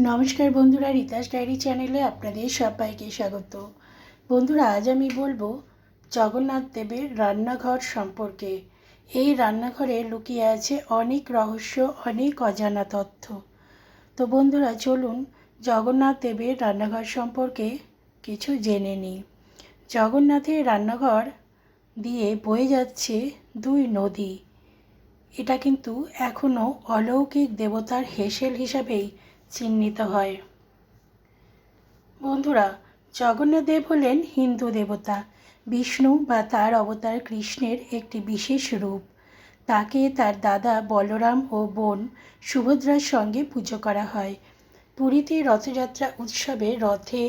নমস্কার বন্ধুরা, রিতাস ডায়েরি চ্যানেলে আপনাদের সবাইকে স্বাগত। বন্ধুরা, আজ আমি বলব জগন্নাথ দেবের রান্নাঘর সম্পর্কে। এই রান্নাঘরে লুকিয়ে আছে অনেক রহস্য, অনেক অজানা তথ্য। তো বন্ধুরা, চলুন জগন্নাথ দেবের রান্নাঘর সম্পর্কে কিছু জেনে নিই। জগন্নাথের রান্নাঘর দিয়ে বয়ে যাচ্ছে দুই নদী। এটা কিন্তু এখনও অলৌকিক দেবতার হেসেল হিসাবেই চিহ্নিত হয়। বন্ধুরা জগন্নাথ দেব হলেন হিন্দু দেবতা। বিষ্ণু বা তার অবতার কৃষ্ণের একটি বিশেষ রূপ। তাকে তার দাদা বলরাম ও বোন সুভদ্রার সঙ্গে পুজো করা হয়। পুরীতে রথযাত্রা উৎসবে রথে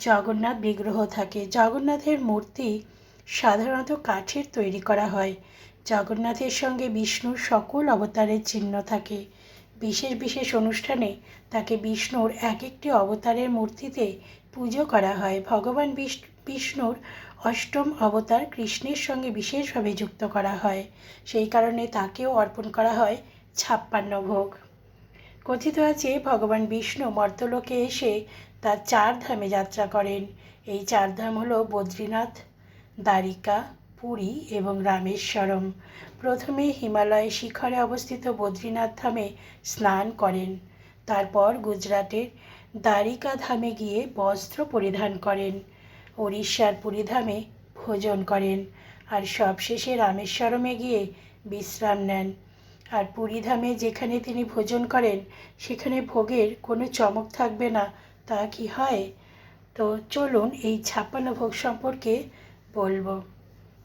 জগন্নাথ বিগ্রহ থাকে। জগন্নাথের মূর্তি সাধারণত কাঠের তৈরি করা হয়। জগন্নাথের সঙ্গে বিষ্ণুর সকল অবতারের চিহ্ন থাকে। বিশেষ বিশেষ অনুষ্ঠানে তাকে বিষ্ণুর এক একটি অবতারের মূর্তিতে পুজো করা হয়। ভগবান বিষ্ণুর অষ্টম অবতার কৃষ্ণের সঙ্গে বিশেষভাবে যুক্ত করা হয়। সেই কারণে তাকেও অর্পণ করা হয় ছাপ্পান্ন ভোগ। কথিত আছে, ভগবান বিষ্ণু মর্তলোকে এসে তার চার ধামে যাত্রা করেন। এই চার ধাম হলো বদ্রীনাথ, দ্বারিকা পুরী এবং রামেশ্বরম। প্রথমে হিমালয় শিখরে অবস্থিত বদ্রীনাথ ধামে স্নান করেন। তারপর গুজরাটের দ্বারিকা ধামে গিয়ে বস্ত্র পরিধান করেন। উড়িষ্যার পুরীধামে ভোজন করেন। আর সবশেষে রামেশ্বরমে গিয়ে বিশ্রাম নেন। আর পুরীধামে যেখানে তিনি ভোজন করেন, সেখানে ভোগের কোনো চমক থাকবে না, তা কি হয়? তো চলুন এই ছাপ্পান্ন ভোগ সম্পর্কে বলব।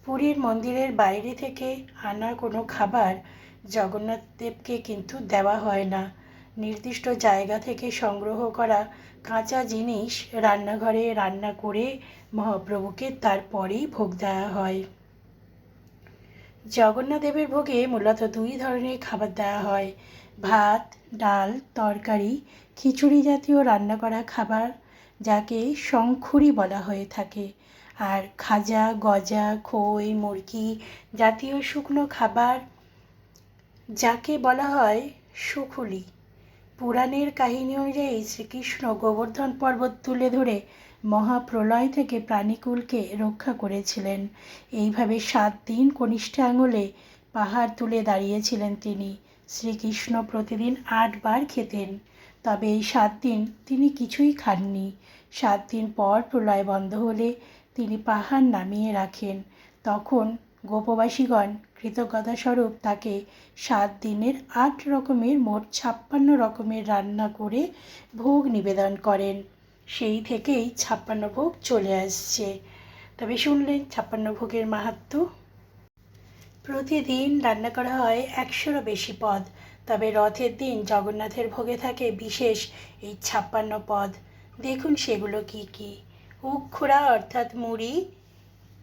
পুরীর মন্দিরের বাইরে থেকে আনা কোনো খাবার জগন্নাথ দেবকে কিন্তু দেওয়া হয় না। নির্দিষ্ট জায়গা থেকে সংগ্রহ করা কাঁচা জিনিস রান্নাঘরে রান্না করে মহাপ্রভুকে তারপরেই ভোগ দেওয়া হয়। জগন্নাথ দেবের ভোগে মূলত দুই ধরনের খাবার দেওয়া হয়। ভাত, ডাল, তরকারি, খিচুড়ি জাতীয় রান্না করা খাবার, যাকে শঙ্খুরি বলা হয়ে থাকে। আর খাজা, গজা, খই, মুরগি জাতীয় শুকনো খাবার যাকে বলা হয় সুখুলি। পুরাণের কাহিনী অনুযায়ী শ্রীকৃষ্ণ গোবর্ধন পর্বত তুলে ধরে মহাপ্রলয় থেকে প্রাণীকুলকে রক্ষা করেছিলেন। এইভাবে সাত দিন কনিষ্ঠ আঙুলে পাহাড় তুলে দাঁড়িয়েছিলেন তিনি। শ্রীকৃষ্ণ প্রতিদিন আটবার খেতেন, তবে এই সাত দিন তিনি কিছুই খাননি। সাত দিন পর প্রলয় বন্ধ হলে তিনি পাহাড় নামিয়ে রাখেন। তখন গোপবাসীগণ কৃতজ্ঞতাস্বরূপ তাকে সাত দিনের আট রকমের মোট ছাপ্পান্ন রকমের রান্না করে ভোগ নিবেদন করেন। সেই থেকেই ছাপ্পান্ন ভোগ চলে আসছে। তবে শুনলেন, ছাপ্পান্ন ভোগের মাহাত্ম? প্রতিদিন রান্না করা হয় একশোরও বেশি পদ। তবে রথের দিন জগন্নাথের ভোগে থাকে বিশেষ এই ছাপ্পান্ন পদ। দেখুন সেগুলো কি কী। উখোড়া অর্থাৎ মুড়ি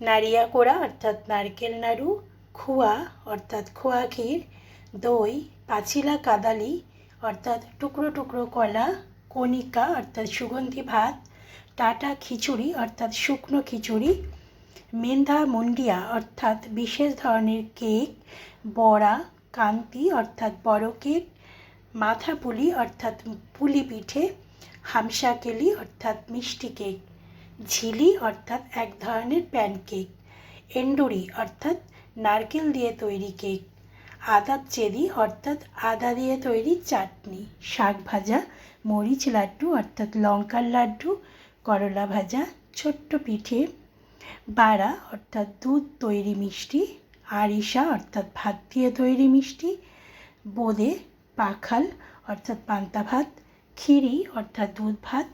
নারিয়া কোড়া অর্থাৎ নারকেল নাড়ু, খোয়া অর্থাৎ খোয়া ক্ষীর, দই পাঁচিলা কাদালি অর্থাৎ টুকরো টুকরো কলা, কণিকা অর্থাৎ সুগন্ধি ভাত, টাটা খিচুড়ি অর্থাৎ শুকনো খিচুড়ি মেন্ধা মুন্ডিয়া অর্থাৎ বিশেষ ধরনের কেক, বড়া, কান্তি অর্থাৎ বড় কেক মাথা পুলি অর্থাৎ পুলি পিঠে হামসাকেলি অর্থাৎ মিষ্টি কেক। ঝিলি অর্থাৎ এক ধরনের প্যানকেক। এন্ডুরি অর্থাৎ নারকেল দিয়ে তৈরি কেক। আদাব চেরি অর্থাৎ আদা দিয়ে তৈরি চাটনি। শাক ভাজা, মরিচ লাড্ডু অর্থাৎ লঙ্কার লাড্ডু, করলা ভাজা, ছোট্ট পিঠে, বাড়া অর্থাৎ দুধ তৈরি মিষ্টি, আরিসা অর্থাৎ ভাত দিয়ে তৈরি মিষ্টি, বোঁদে পাখাল অর্থাৎ পান্তা ভাত খিরি অর্থাৎ দুধ ভাত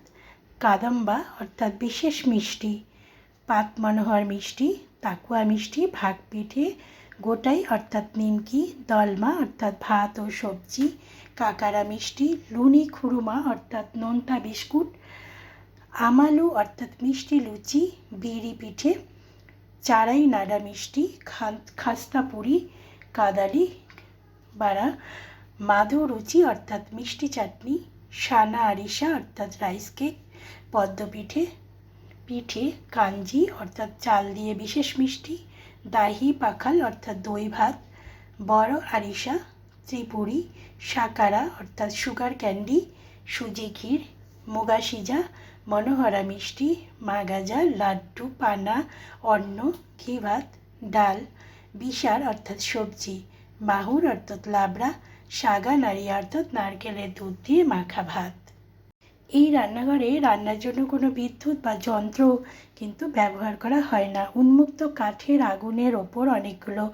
কাদম্বা, অর্থাৎ বিশেষ মিষ্টি পাত মনোহর মিষ্টি, তাকুয়া মিষ্টি ভাগ পিঠে গোটাই, অর্থাৎ নিমকি, দলমা, অর্থাৎ ভাত ও সবজি কাকারা মিষ্টি, লুনি খুরুমা, অর্থাৎ নোনতা বিস্কুট, আমালু, অর্থাৎ মিষ্টি লুচি, বিড়ি পিঠে, চারাই নাড়া মিষ্টি খাস্তা পুরি, কাদালি, বাড়া মাধু রুচি, অর্থাৎ মিষ্টি চাটনি, সানা আরিসা, অর্থাৎ রাইস কেক পদ্মপিঠে, পিঠে কাঞ্জি অর্থাৎ চাল দিয়ে বিশেষ মিষ্টি, দাহি পাখাল অর্থাৎ দই ভাত, বড় আরিসা, ত্রিপুরি, সাকারা অর্থাৎ সুগার ক্যান্ডি, সুজি ক্ষীর, মুগা সিজা, মনোহরা মিষ্টি, মাগাজা, লাড্ডু, পানা, অন্ন, ঘি ভাত, ডাল বিশার অর্থাৎ সবজি, মাহুর অর্থাৎ লাবড়া, সাগা নাড়ি অর্থাৎ নারকেলের দুধ দিয়ে মাখা ভাত। এই রান্নাঘরে রান্নার জন্য কোনো বিদ্যুৎ বা যন্ত্র কিন্তু ব্যবহার করা হয় না। উন্মুক্ত কাঠের আগুনের ওপর অনেকগুলো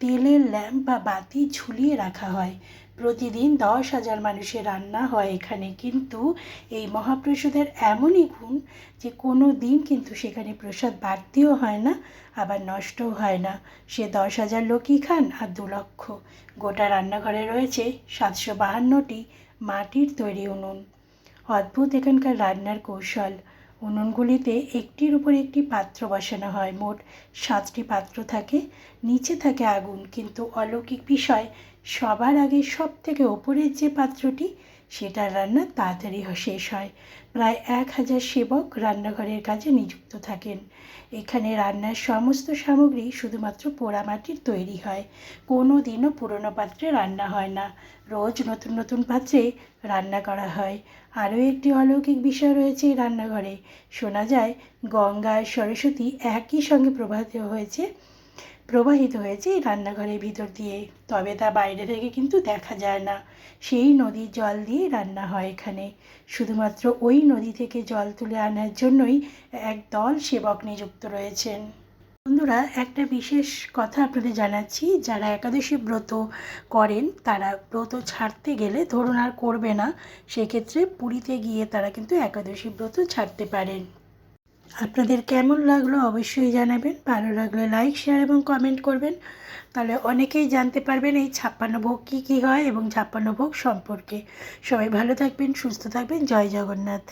তেলের ল্যাম্প বা বাতি ঝুলিয়ে রাখা হয়। প্রতিদিন দশ হাজার মানুষের রান্না হয় এখানে। কিন্তু এই মহাপ্রসাদের এমনই গুণ যে কোনো দিন কিন্তু সেখানে প্রসাদ বাড়তিও হয় না, আবার নষ্টও হয় না। সে দশ হাজার লোকই খান আর দু লক্ষ। গোটা রান্নাঘরে রয়েছে সাতশো বাহান্নটি মাটির তৈরি উনুন। অদ্ভুত এখানকার রান্নার কৌশল। উনুনগুলিতে একটির উপর একটি পাত্র বসানো হয়। মোট সাতটি পাত্র থাকে, নিচে থাকে আগুন। কিন্তু অলৌকিক বিষয়, সবার আগে সব থেকে ওপরের যে পাত্রটি, সেটার রান্না তাড়াতাড়ি শেষ হয়। প্রায় এক হাজার সেবক রান্নাঘরের কাজে নিযুক্ত থাকেন। এখানে রান্নার সমস্ত সামগ্রী শুধুমাত্র পোড়ামাটির তৈরি হয়। কোনো দিনও পুরনো পাত্রে রান্না হয় না। রোজ নতুন নতুন পাত্রে রান্না করা হয়। আরও একটি অলৌকিক বিষয় রয়েছে এই রান্নাঘরে। শোনা যায়, গঙ্গা সরস্বতী একই সঙ্গে প্রবাহিত হয়েছে প্রবাহিত হয়েছে এই রান্নাঘরের ভিতর দিয়ে। তবে তা বাইরে থেকে কিন্তু দেখা যায় না। সেই নদীর জল দিয়ে রান্না হয় এখানে। শুধুমাত্র ওই নদী থেকে জল তুলে আনার জন্যই এক দল সেবক নিযুক্ত রয়েছেন। বন্ধুরা, একটা বিশেষ কথা আপনাদের জানাচ্ছি। যারা একাদশী ব্রত করেন, তারা ব্রত ছাড়তে গেলে ধরুন আর করবে না, সেক্ষেত্রে পুরীতে গিয়ে তারা কিন্তু একাদশী ব্রত ছাড়তে পারেন। আপনাদের কেমন লাগল অবশ্যই জানাবেন। ভালো লাগলে লাইক, শেয়ার এবং কমেন্ট করবেন। তাহলে অনেকেই জানতে পারবেন এই ছাপ্পান্ন ভোগ কী কী হয় এবং ছাপ্পান্ন ভোগ সম্পর্কে। সবাই ভালো থাকবেন, সুস্থ থাকবেন। জয় জগন্নাথ।